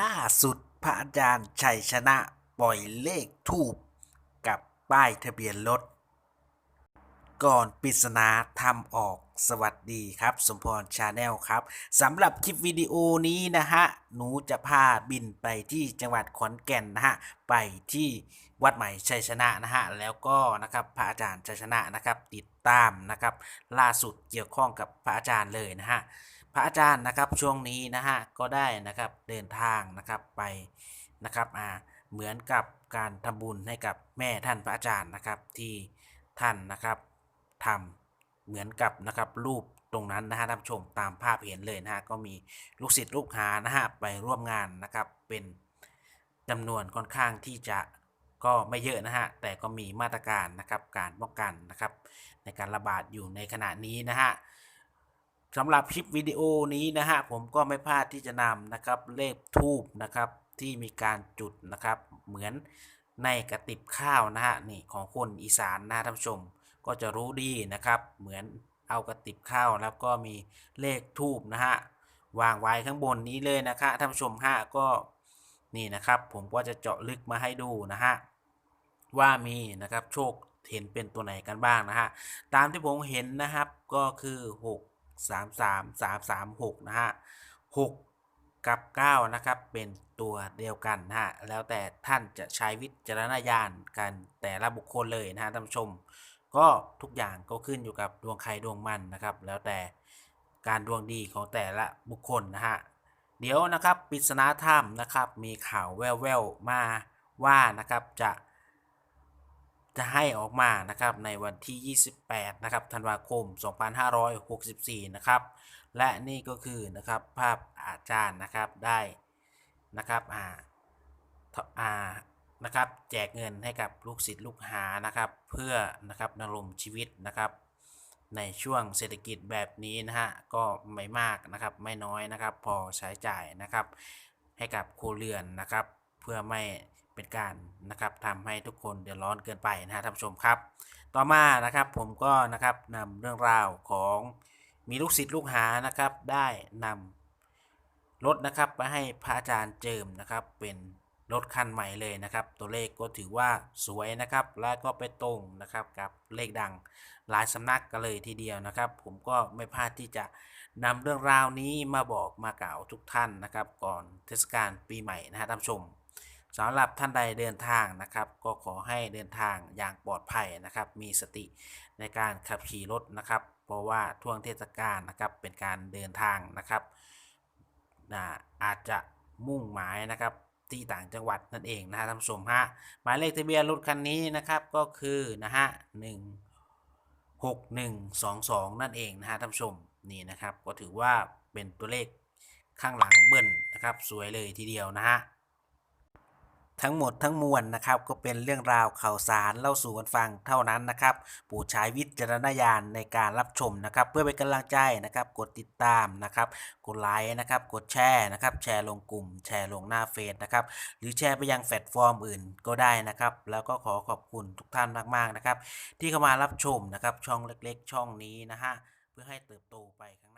ล่าสุดพระอาจารย์ชัยชนะปล่อยเลขทูบกับป้ายทะเบียนรถ ก่อนปริศนาทำออกสวัสดีครับ สมพรชาแนลครับสำหรับคลิปวิดีโอนี้นะฮะ หนูจะพาบินไปที่จังหวัดขอนแก่นนะฮะ ไปที่วัดใหม่ชัยชนะนะฮะ แล้วก็นะครับพระอาจารย์ชัยชนะนะครับ ติดตามนะครับ ล่าสุดเกี่ยวข้องกับพระอาจารย์เลยนะฮะ พระอาจารย์นะครับช่วงนี้นะฮะก็ได้นะครับเดินทางนะครับไปนะครับอ่าเหมือนกับการทำบุญให้กับแม่ท่านพระอาจารย์นะครับที่ท่านนะครับทำเหมือนกับนะครับรูปตรงนั้นนะฮะท่านชมตามภาพเห็นเลยนะฮะก็มีลูกศิษย์ลูกหานะฮะไปร่วมงานนะครับเป็นจำนวนค่อนข้างที่จะก็ไม่เยอะนะฮะ แต่ก็มีมาตรการนะครับการป้องกันนะครับในการระบาดอยู่ในขณะนี้นะฮะ สำหรับคลิปวิดีโอนี้นะฮะผมก็ไม่พลาดที่จะนำนะครับเลขทูบนะครับที่มีการจุดนะครับเหมือนในกระติบข้าวนะฮะนี่ของคนอีสานนะท่านผู้ชม ก็จะรู้ดีนะครับ เหมือนเอากระติบข้าวแล้วก็มีเลขทูบนะฮะวางไว้ข้างบนนี้เลยนะครับท่านผู้ชมฮะก็นี่นะครับ ผมก็จะเจาะลึกมาให้ดูนะฮะว่ามีนะครับโชคเห็นเป็นตัวไหนกันบ้างนะฮะตามที่ผมเห็นนะครับก็คือ 6 3 3 3 3 6นะฮะ6กับ 9 นะครับ เป็นตัวเดียวกันนะฮะ แล้วแต่ท่านจะใช้วิจารณญาณกันแต่ละบุคคลเลยนะฮะท่านผู้ชม ก็ทุกอย่างก็ขึ้นอยู่กับดวงใครดวงมันนะครับ แล้วแต่การดวงดีของแต่ละบุคคลนะฮะ เดี๋ยวนะครับปริศนาถ้ำนะครับ มีข่าวแว่วๆมาว่านะครับจะ จะให้ออกมานะครับในวันที่ 28 นะครับธันวาคม 2564 นะครับ และนี่ก็คือนะครับภาพอาจารย์นะครับได้นะครับอ่าอ่านะครับแจกเงินให้กับลูกศิษย์ลูกหานะครับ เพื่อนะครับดำรงชีวิตนะครับ ในช่วงเศรษฐกิจแบบนี้นะฮะก็ไม่มากนะครับไม่น้อยนะครับ พอใช้จ่ายนะครับ ให้กับครัวเรือนนะครับ เพื่อไม่ เป็นการนะครับทำให้ทุกคนเดือดร้อนเกินไปนะฮะท่านผู้ชมครับ ต่อมานะครับผมก็นะครับนำเรื่องราวของมีลูกศิษย์ลูกหานะครับได้นำรถนะครับไปให้พระอาจารย์เจิมนะครับเป็นรถคันใหม่เลยนะครับ ตัวเลขก็ถือว่าสวยนะครับ และก็ไปตรงนะครับกับเลขดังหลายสำนักกันเลยทีเดียวนะครับ ผมก็ไม่พลาดที่จะนำเรื่องราวนี้มาบอกมากล่าวทุกท่านนะครับ ก่อนเทศกาลปีใหม่นะฮะท่านผู้ชม สำหรับท่านใดเดินทางนะครับ ก็ขอให้เดินทางอย่างปลอดภัยนะครับ มีสติในการขับขี่รถนะครับ เพราะว่าช่วงเทศกาลนะครับเป็นการเดินทางนะครับนะอาจจะมุ่งหมายนะครับที่ต่างจังหวัดนั่นเองนะฮะท่านผู้ชมฮะหมายเลขทะเบียนรถคันนี้นะครับก็คือนะฮะหนึ่งหกหนึ่งสองสองนั่นเองนะฮะท่านผู้ชมนี่นะครับ ก็ถือว่าเป็นตัวเลขข้างหลังเบิ้ลนะครับ สวยเลยทีเดียวนะฮะ ทั้งหมดทั้งมวลนะครับก็เป็นเรื่องราวข่าวสารเล่าสู่กันฟังเท่านั้นนะครับปรดใช้วิจารณญาณในการรับชมนะครับ เพื่อเป็นกำลังใจนะครับ กดติดตามนะครับ กดไลค์นะครับ กดแชร์นะครับ แชร์ลงกลุ่ม แชร์ลงหน้าเฟซนะครับ หรือแชร์ไปยังแพลตฟอร์มอื่นก็ได้นะครับ แล้วก็ขอขอบคุณทุกท่านมากๆนะครับ ที่เข้ามารับชมนะครับ ช่องเล็กๆ ช่องนี้นะฮะเพื่อให้เติบโตไปข้าง